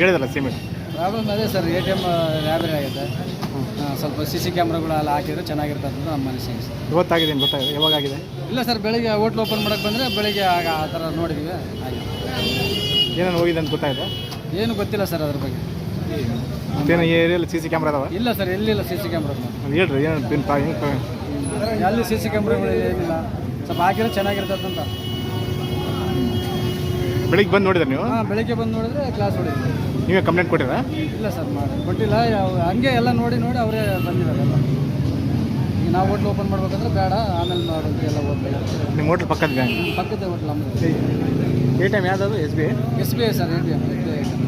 ಹೇಳಿದಲ್ಲ cement problem ಅದೇ sir A T M ಲ್ಯಾಬ್ರಿ ಆಗಿದೆ. ಸ್ವಲ್ಪ ಸಿ ಸಿ ಕ್ಯಾಮ್ರಾಗಳೆಲ್ಲ ಹಾಕಿದ್ರೆ ಚೆನ್ನಾಗಿರ್ತದೆ ಅಂತ ನಮ್ಮ ಅನಿಸಿಕೆ ಸರ್ ಗೊತ್ತಾಗಿದೆ ಗೊತ್ತಾಗಿದೆ. ಯಾವಾಗ ಆಗಿದೆ? ಇಲ್ಲ ಸರ್ ಬೆಳಿಗ್ಗೆ ಹೋಟ್ಲ್ ಓಪನ್ ಮಾಡಕ್ಕೆ ಬಂದರೆ ಬೆಳಿಗ್ಗೆ ಆಗ ಆ ಥರ ನೋಡಿದ್ವಿ ಹಾಗೆ ಏನೇನು ಹೋಗಿದೆ ಅಂತ ಗೊತ್ತಾಗಿದೆ ಏನು ಗೊತ್ತಿಲ್ಲ ಸರ್ ಅದ್ರ ಬಗ್ಗೆ. ಮತ್ತೇನು ಈ ಏರಿಯಲ್ಲಿ ಸಿ ಸಿ ಕ್ಯಾಮ್ರಾ ಅದಾವ ಇಲ್ಲ ಸರ್ ಎಲ್ಲಿಲ್ಲ ಸಿ ಸಿ ಕ್ಯಾಮ್ರಾ ಹೇಳ್ರಿ ಏನು ಪಿನ್ ತಾ ಹೆಂಗೆ ಎಲ್ಲಿ ಸಿ ಸಿ ಕ್ಯಾಮ್ರಾಗಳು ಏನಿಲ್ಲ. ಸ್ವಲ್ಪ ಹಾಕಿದ್ರೆ ಚೆನ್ನಾಗಿರ್ತದಂತ ಬೆಳಿಗ್ಗೆ ಬಂದು ನೋಡಿದ್ರೆ ನೀವು? ಹಾಂ ಬೆಳಿಗ್ಗೆ ಬಂದು ನೋಡಿದ್ರೆ ಕ್ಲಾಸ್ ಹೊಡಿದ್ವಿ ನೀವೇ ಕಂಪ್ಲೇಂಟ್ ಕೊಟ್ಟಿರಾ? ಇಲ್ಲ ಸರ್ ಮಾಡಿ ಕೊಟ್ಟಿಲ್ಲ ಯಾವ ಹಂಗೆ ಎಲ್ಲ ನೋಡಿ ನೋಡಿ ಅವರೇ ಬಂದಿದ್ದಾರೆ ಎಲ್ಲ. ಈಗ ನಾವು ಹೋಟ್ಲ್ ಓಪನ್ ಮಾಡ್ಬೇಕಂದ್ರೆ ಬೇಡ ಆಮೇಲೆ ಮಾಡೋದು ಎಲ್ಲ ಓದ್ಬೇಕು ನಿಮ್ಮ ಹೋಟ್ಲ್ ಪಕ್ಕದ ಬ್ಯಾಂಕ್ ಪಕ್ಕದ ಹೋಟ್ಲ್ ನಮ್ಮದು ಎ ಟಿ ಎಂ ಯಾವ್ದು S B I S B I sir A T M S B I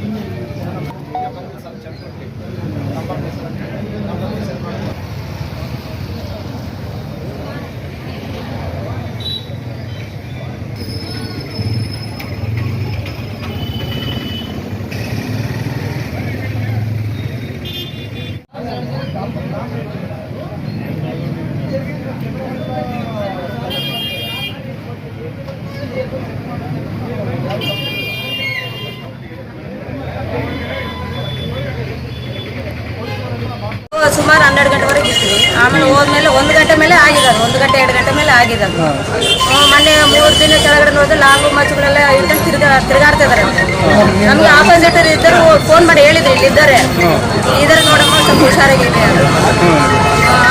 ಸುಮಾರು ಹನ್ನೆರಡು ಗಂಟೆವರೆಗೆ ಇರ್ತೀವಿ. ಆಮೇಲೆ ಹೋದ್ಮೇಲೆ ಒಂದು ಗಂಟೆ ಮೇಲೆ ಆಗಿದ್ದಾರೆ ಒಂದು ಗಂಟೆ ಎರಡು ಗಂಟೆ ಮೇಲೆ ಆಗಿದ್ದಾರೆ ಮೊನ್ನೆ ಮೂರು ದಿನ ಕೆಳಗಡೆ ನೋಡಿದ್ರೆ ಲಾಗು ಮಚ್ಚುಗಳೆಲ್ಲ ಇಟ್ಟಲ್ಲಿ ತಿರ್ಗಾ ತಿರುಗಾಡ್ತಾ ಇದಾರೆ. ನಮ್ಗೆ ಆಪೋಸಿಟ್ ಇದ್ದರು ಫೋನ್ ಮಾಡಿ ಹೇಳಿದ್ರು ಇಲ್ಲಿ ಇದ್ದಾರೆ. ಇದ್ದಾರೆ ನೋಡಮ್ಮ ಸ್ವಲ್ಪ ಹುಷಾರಾಗಿದೆ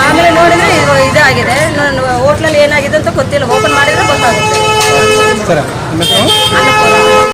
ಆಮೇಲೆ ನೋಡಿದ್ರೆ ಇದು ಇದಾಗಿದೆ. ಹೋಟ್ಲಲ್ಲಿ ಏನಾಗಿದೆ ಅಂತ ಗೊತ್ತಿಲ್ಲ. ಓಪನ್ ಮಾಡಿದ್ರೆ ಗೊತ್ತಾಗುತ್ತೆ. ಸರ್ ಅನ್ನಪೂರ್ಣ